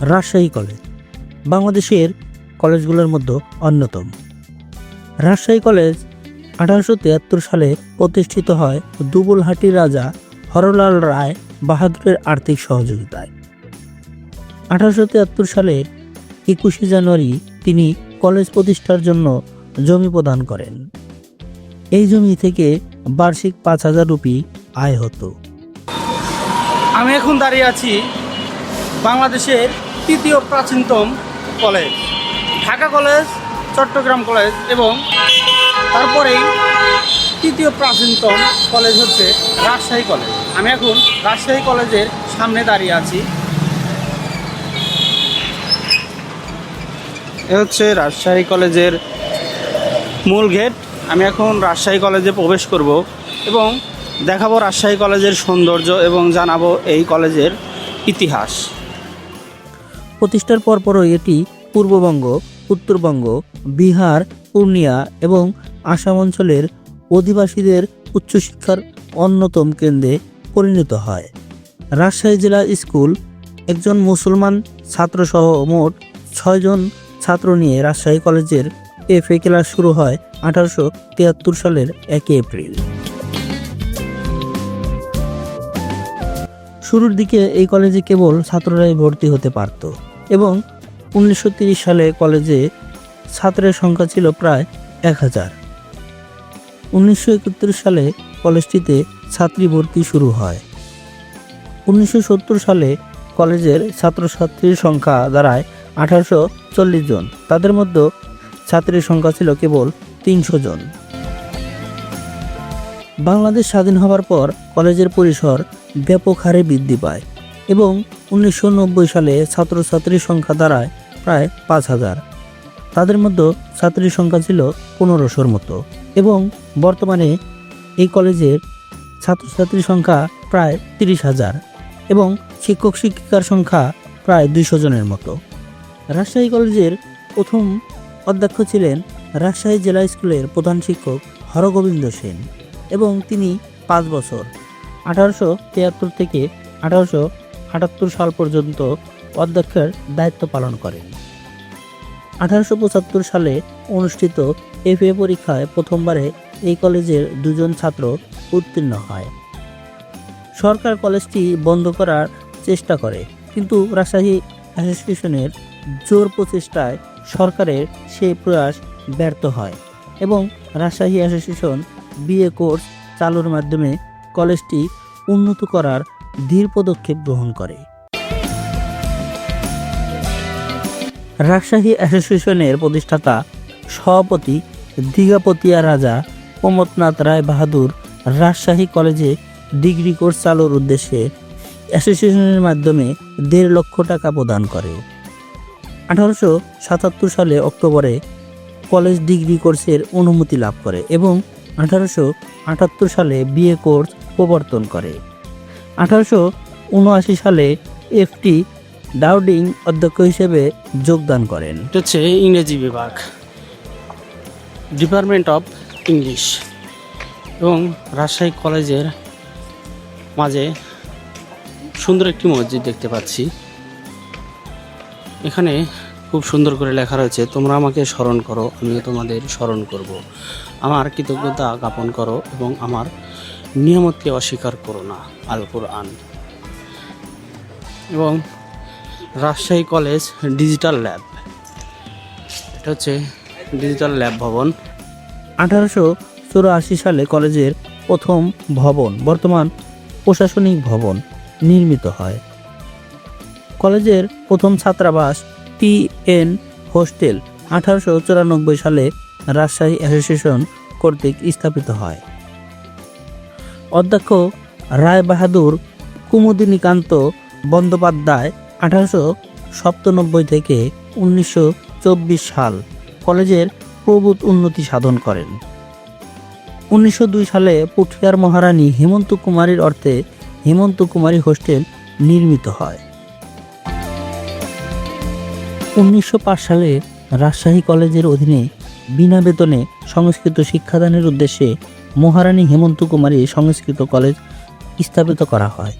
Rajshahi college. বাংলাদেশের কলেজগুলোর মধ্যে অন্যতম। রাজশাহী কলেজ আঠারোশো তিয়াত্তর সালে প্রতিষ্ঠিত হয় দুবুলহাটি রাজা হরলাল রায় বাহাদুরের আর্থিক সহযোগিতায়। আঠারোশো সালের একুশে জানুয়ারি তিনি কলেজ প্রতিষ্ঠার জন্য জমি প্রদান করেন। এই জমি থেকে বার্ষিক পাঁচ হাজার রুপি আয় হতো। আমি এখন দাঁড়িয়ে আছি বাংলাদেশের তৃতীয় প্রাচীনতম college. Dhaka college, Chattogram college এবং তারপরেই তৃতীয় প্রাচীনতম কলেজ হচ্ছে রাজশাহী কলেজ। আমি এখন রাজশাহী কলেজের সামনে দাঁড়িয়ে আছি। এ হচ্ছে রাজশাহী কলেজের মূল গেট। আমি এখন রাজশাহী কলেজে প্রবেশ করব এবং দেখাবো রাজশাহী কলেজের সৌন্দর্য এবং জানাব এই কলেজের ইতিহাস। প্রতিষ্ঠার পরপরই এটি পূর্ববঙ্গ, উত্তরবঙ্গ, বিহার, পূর্ণিয়া এবং আসাম অঞ্চলের অধিবাসীদের উচ্চশিক্ষার অন্যতম কেন্দ্রে পরিণত হয়। রাজশাহী জেলা স্কুল একজন মুসলমান ছাত্রসহ মোট ছয়জন ছাত্র নিয়ে রাজশাহী কলেজের এফ এ ক্লাস শুরু হয় আঠারোশো তিয়াত্তর সালের একই এপ্রিল। শুরুর দিকে এই কলেজে কেবল ছাত্ররাই ভর্তি হতে পারত এবং উনিশশো সালে কলেজে ছাত্রের সংখ্যা ছিল প্রায় এক হাজার। উনিশশো সালে কলেজটিতে ছাত্রী ভর্তি শুরু হয়। উনিশশো সত্তর সালে কলেজের ছাত্রছাত্রীর সংখ্যা দাঁড়ায় আঠারোশো চল্লিশ জন। তাদের মধ্যে ছাত্রীর সংখ্যা ছিল কেবল তিনশো জন। বাংলাদেশ স্বাধীন হওয়ার পর কলেজের পরিসর ব্যাপক হারে বৃদ্ধি পায় এবং উনিশশো নব্বই সালে ছাত্রছাত্রীর সংখ্যা দাঁড়ায় প্রায় পাঁচ হাজার। তাদের মধ্যে ছাত্রীর সংখ্যা ছিল পনেরোশোর মতো এবং বর্তমানে এই কলেজের ছাত্রছাত্রীর সংখ্যা প্রায় তিরিশ হাজার এবং শিক্ষক শিক্ষিকার সংখ্যা প্রায় দুইশো জনের মতো। রাজশাহী কলেজের প্রথম অধ্যক্ষ ছিলেন রাজশাহী জেলা স্কুলের প্রধান শিক্ষক হরগোবিন্দ সেন এবং তিনি পাঁচ বছর আঠারোশো তিয়াত্তর থেকে আঠারোশো আটাত্তর সাল পর্যন্ত অধ্যক্ষের দায়িত্ব পালন করেন। আঠারোশো পঁচাত্তর সালে অনুষ্ঠিত এফএ পরীক্ষায় প্রথমবারে এই কলেজের দুজন ছাত্র উত্তীর্ণ হয়। সরকার কলেজটি বন্ধ করার চেষ্টা করে, কিন্তু রাজশাহী অ্যাসোসিয়েশনের জোর প্রচেষ্টায় সরকারের সেই প্রয়াস ব্যর্থ হয় এবং রাজশাহী অ্যাসোসিয়েশন বিএ কোর্স চালুর মাধ্যমে কলেজটি উন্নত করার ধীর পদক্ষেপ গ্রহণ করে। রাজশাহী অ্যাসোসিয়েশনের প্রতিষ্ঠাতা সভাপতি দীঘাপতিয়া রাজা প্রমথনাথ রায় বাহাদুর রাজশাহী কলেজে ডিগ্রি কোর্স চালুর উদ্দেশ্যে অ্যাসোসিয়েশনের মাধ্যমে দেড় লক্ষ টাকা প্রদান করে। আঠারোশো সাতাত্তর সালে অক্টোবরে কলেজ ডিগ্রি কোর্সের অনুমতি লাভ করে এবং আঠারোশো আটাত্তর সালে বিএ কোর্স প্রবর্তন করে। আঠারোশো উনআশি সালে এফটি ডাউডিং অধ্যক্ষ হিসেবে যোগদান করেন। এটা হচ্ছে ইংরেজি বিভাগ। Department of English. এবং রাজশাহী কলেজের মাঝে সুন্দর একটি মসজিদ দেখতে পাচ্ছি। এখানে খুব সুন্দর করে লেখা রয়েছে, তোমরা আমাকে স্মরণ করো, আমিও তোমাদের স্মরণ করব। আমার কৃতজ্ঞতা জ্ঞাপন করো এবং আমার নিয়ামতকে অস্বীকার করো না আল কোরআন এবং রাজশাহী কলেজ ডিজিটাল ল্যাব। এটা হচ্ছে ডিজিটাল ল্যাব ভবন। আঠারোশো চুরাশি সালে কলেজের প্রথম ভবন, বর্তমান প্রশাসনিক ভবন নির্মিত হয়। কলেজের প্রথম ছাত্রাবাস টি এন হোস্টেল, আঠারোশো চুরানব্বই সালে রাজশাহী অ্যাসোসিয়েশন কর্তৃক স্থাপিত হয়। অধ্যক্ষ রায় বাহাদুর কুমুদিনীকান্ত বন্দ্যোপাধ্যায় আঠারোশো সপ্তানব্বই থেকে উনিশশো চব্বিশ সাল কলেজের প্রভূত উন্নতি সাধন করেন। উনিশশো দুই সালে পুঠিয়ার মহারানী হেমন্ত কুমারীর অর্থে হেমন্ত কুমারী হোস্টেল নির্মিত হয়। উনিশশো পাঁচ সালে রাজশাহী কলেজের অধীনে বিনা বেতনে সংস্কৃত শিক্ষাদানের উদ্দেশ্যে মহারানী হেমন্ত কুমারী সংস্কৃত কলেজ স্থাপিত করা হয়।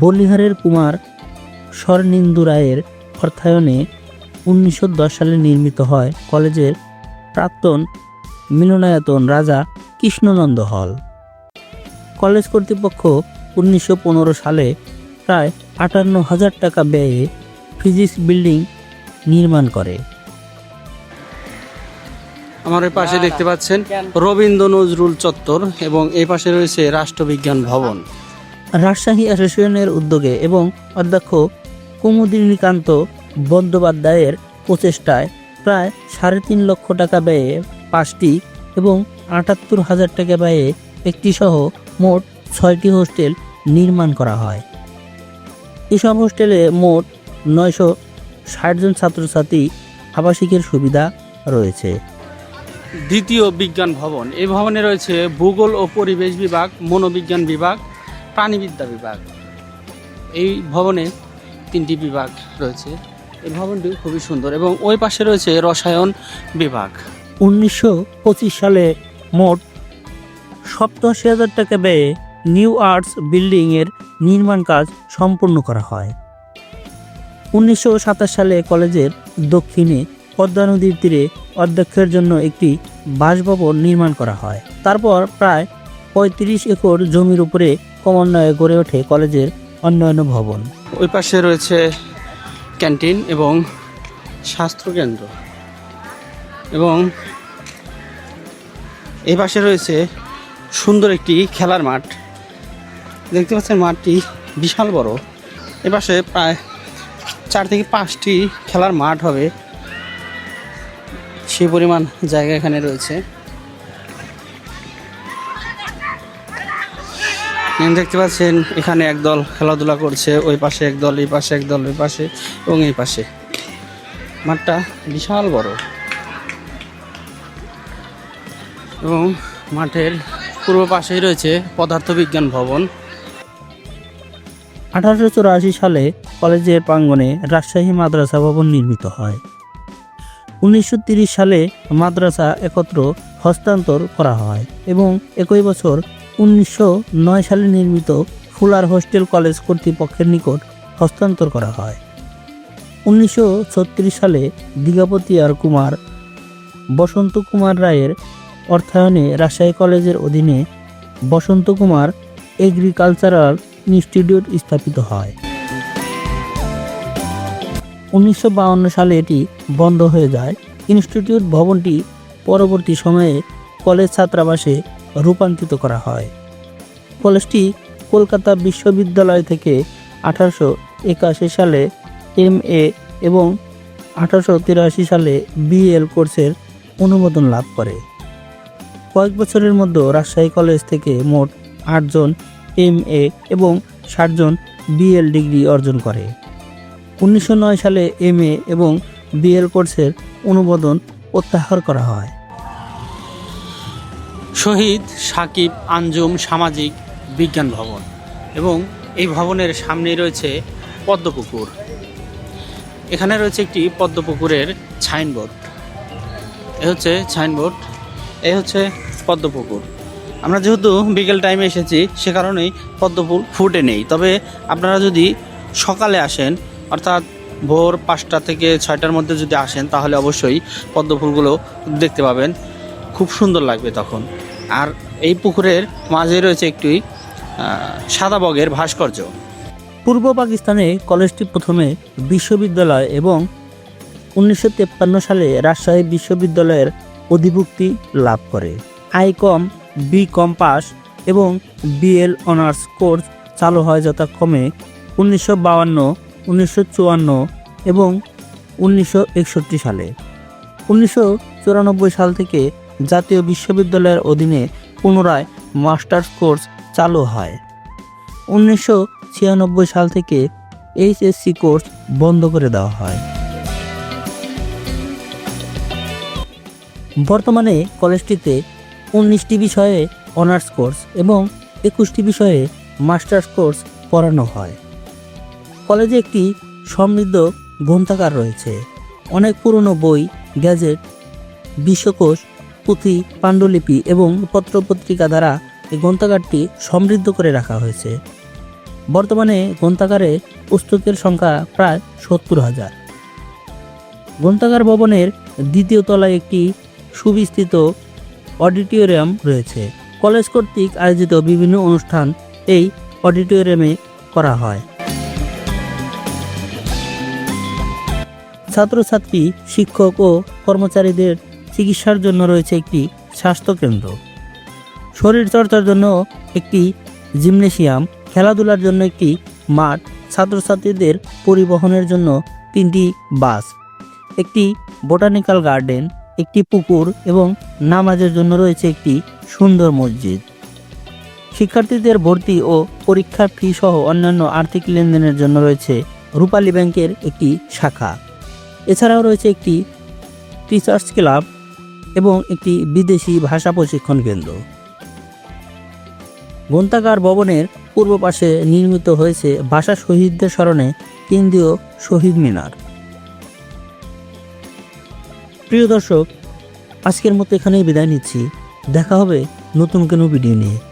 বলিহারের কুমার স্বর্ণিন্দু রায়ের অর্থায়নে উনিশশো দশ সালে নির্মিত হয় কলেজের প্রাক্তন মিলনায়তন রাজা কৃষ্ণনন্দ হল। কলেজ কর্তৃপক্ষ উনিশশো পনেরো সালে প্রায় আটান্ন হাজার টাকা ব্যয়ে ফিজিক্স বিল্ডিং নির্মাণ করে। আমার এই পাশে দেখতে পাচ্ছেন রবীন্দ্র নজরুল চত্বর এবং এই পাশে রয়েছে রাষ্ট্রবিজ্ঞান ভবন। রাজশাহী অ্যাসোসিয়েশনের উদ্যোগে এবং অধ্যক্ষ কুমুদিনীকান্ত বন্দ্যোপাধ্যায়ের প্রচেষ্টায় প্রায় সাড়ে তিন লক্ষ টাকা ব্যয়ে পাঁচটি এবং আটাত্তর হাজার টাকা ব্যয়ে একটি সহ মোট ছয়টি হোস্টেল নির্মাণ করা হয়। এসব হোস্টেলে মোট নয়শো ষাট জন ছাত্রছাত্রী আবাসিকের সুবিধা রয়েছে। দ্বিতীয় বিজ্ঞান ভবন। এই ভবনে রয়েছে ভূগোল ও পরিবেশ বিভাগ, মনোবিজ্ঞান বিভাগ, প্রাণীবিদ্যা বিভাগ। এই ভবনে তিনটি বিভাগ রয়েছে। এই ভবনটি খুবই সুন্দর এবং ওই পাশে রয়েছে রসায়ন বিভাগ। উনিশশো পঁচিশ সালে মোট সপ্তাশি হাজার টাকা ব্যয়ে নিউ আর্টস বিল্ডিংয়ের নির্মাণ কাজ সম্পূর্ণ করা হয়। উনিশশো সাতাশ সালে কলেজের দক্ষিণে পদ্মা নদীর তীরে অধ্যক্ষের জন্য একটি বাসভবন নির্মাণ করা হয়। তারপর প্রায় পঁয়ত্রিশ একর জমির উপরে ক্রমান্বয়ে গড়ে ওঠে কলেজের অন্যান্য ভবন। ওই পাশে রয়েছে ক্যান্টিন এবং স্বাস্থ্যকেন্দ্র এবং এই পাশে রয়েছে সুন্দর একটি খেলার মাঠ। দেখতে পাচ্ছেন মাঠটি বিশাল বড়। এ পাশে প্রায় চার থেকে পাঁচটি খেলার মাঠ হবে। সেই পরিমাণ জায়গা এখানে রয়েছে। দেখতে পাচ্ছেন, এখানে একদল খেলাধুলা করছে, ওই পাশে একদল, এই পাশে একদল, ওই পাশে এবং এই পাশে। মাঠটা বিশাল বড়। এবং মাঠের পূর্ব পাশেই রয়েছে পদার্থবিজ্ঞান ভবন। আঠারোশো চুরাশি সালে কলেজের প্রাঙ্গণে রাজশাহী মাদ্রাসা ভবন নির্মিত হয়। উনিশশো সালে মাদ্রাসা একত্র হস্তান্তর করা হয় এবং একই বছর উনিশশো নয় সালে নির্মিত ফুলার হোস্টেল কলেজ কর্তৃপক্ষের নিকট হস্তান্তর করা হয়। উনিশশো ছত্রিশ সালে আর কুমার বসন্ত কুমার রায়ের অর্থায়নে রাজশাহী কলেজের অধীনে বসন্ত কুমার এগ্রিকালচারাল ইনস্টিটিউট স্থাপিত হয়। উনিশশো সালে এটি বন্ধ হয়ে যায়। ইনস্টিটিউট ভবনটি পরবর্তী সময়ে কলেজ ছাত্রাবাসে রূপান্তরিত করা হয়। কলেজটি কলকাতা বিশ্ববিদ্যালয় থেকে আঠারোশো একাশি সালে এম এ এবং আঠারোশো তিরাশি সালে বিএল কোর্সের অনুমোদন লাভ করে। কয়েক বছরের মধ্যে রাজশাহী কলেজ থেকে মোট আটজন এম এ এবং ষাটজন বিএল ডিগ্রি অর্জন করে। উনিশশো নয় সালে এম এ এবং বিএল কোর্সের অনুমোদন প্রত্যাহার করা হয়। শহীদ, সাকিব, আঞ্জুম সামাজিক বিজ্ঞান ভবন এবং এই ভবনের সামনেই রয়েছে পদ্মপুকুর। এখানে রয়েছে একটি পদ্মপুকুরের সাইনবোর্ড এ হচ্ছে সাইনবোর্ড এ হচ্ছে পদ্মপুকুর। আমরা যেহেতু বিকেল টাইমে এসেছি, সে কারণেই পদ্মফুল ফুটে নেই। তবে আপনারা যদি সকালে আসেন অর্থাৎ ভোর পাঁচটা থেকে ছয়টার মধ্যে যদি আসেন, তাহলে অবশ্যই পদ্মফুলগুলো দেখতে পাবেন। খুব সুন্দর লাগবে তখন। আর এই পুকুরের মাঝে রয়েছে একটি সাদা বগের ভাস্কর্য। পূর্ব পাকিস্তানে কলেজটি প্রথমে বিশ্ববিদ্যালয় এবং উনিশশো সালে রাজশাহী বিশ্ববিদ্যালয়ের অধিভুক্তি লাভ করে। I Com B Com pass এবং বিএল অনার্স কোর্স চালু হয় যথাক্রমে উনিশশো বাউান্ন উনিশশো চুয়ান্ন এবং উনিশশো একষট্টি সালে। উনিশশো চুরানব্বই সাল থেকে জাতীয় বিশ্ববিদ্যালয়ের অধীনে পুনরায় মাস্টার্স কোর্স চালু হয়। উনিশশো ছিয়ানব্বই সাল থেকে এইচএসসি কোর্স বন্ধ করে দেওয়া হয়। বর্তমানে কলেজটিতে উনিশটি বিষয়ে অনার্স কোর্স এবং একুশটি বিষয়ে মাস্টার্স কোর্স পড়ানো হয়। কলেজে একটি সমৃদ্ধ গ্রন্থাগার রয়েছে। অনেক পুরনো বই, গ্যাজেট, বিশ্বকোষ, পুঁথি, পাণ্ডুলিপি এবং পত্রপত্রিকা দ্বারা এই গ্রন্থাগারটি সমৃদ্ধ করে রাখা হয়েছে। বর্তমানে গ্রন্থাগারে পুস্তকের সংখ্যা প্রায় সত্তর হাজার। গ্রন্থাগার ভবনের দ্বিতীয় তলায় একটি সুবিস্তৃত অডিটোরিয়াম রয়েছে। কলেজ কর্তৃক আয়োজিত বিভিন্ন অনুষ্ঠান এই অডিটোরিয়ামে করা হয়। ছাত্রছাত্রী, শিক্ষক ও কর্মচারীদের চিকিৎসার জন্য রয়েছে একটি স্বাস্থ্যকেন্দ্র। শরীরচর্চার জন্য একটি জিমনেশিয়াম, খেলাধুলার জন্য একটি মাঠ, ছাত্রছাত্রীদের পরিবহনের জন্য তিনটি বাস, একটি বোটানিক্যাল গার্ডেন, একটি পুকুর এবং নামাজের জন্য রয়েছে একটি সুন্দর মসজিদ। শিক্ষার্থীদের ভর্তি ও পরীক্ষার ফি সহ অন্যান্য আর্থিক লেনদেনের জন্য রয়েছে রূপালী ব্যাংকের একটি শাখা। এছাড়াও রয়েছে একটি টিচার্স ক্লাব এবং একটি বিদেশি ভাষা প্রশিক্ষণ কেন্দ্র। গ্রন্থাগার ভবনের পূর্ব পাশে নির্মিত হয়েছে ভাষা শহীদদের স্মরণে কেন্দ্রীয় শহীদ মিনার। প্রিয় দর্শক, আজকের মতো এখানেই বিদায় নিচ্ছি। দেখা হবে নতুন কোনো ভিডিও নিয়ে।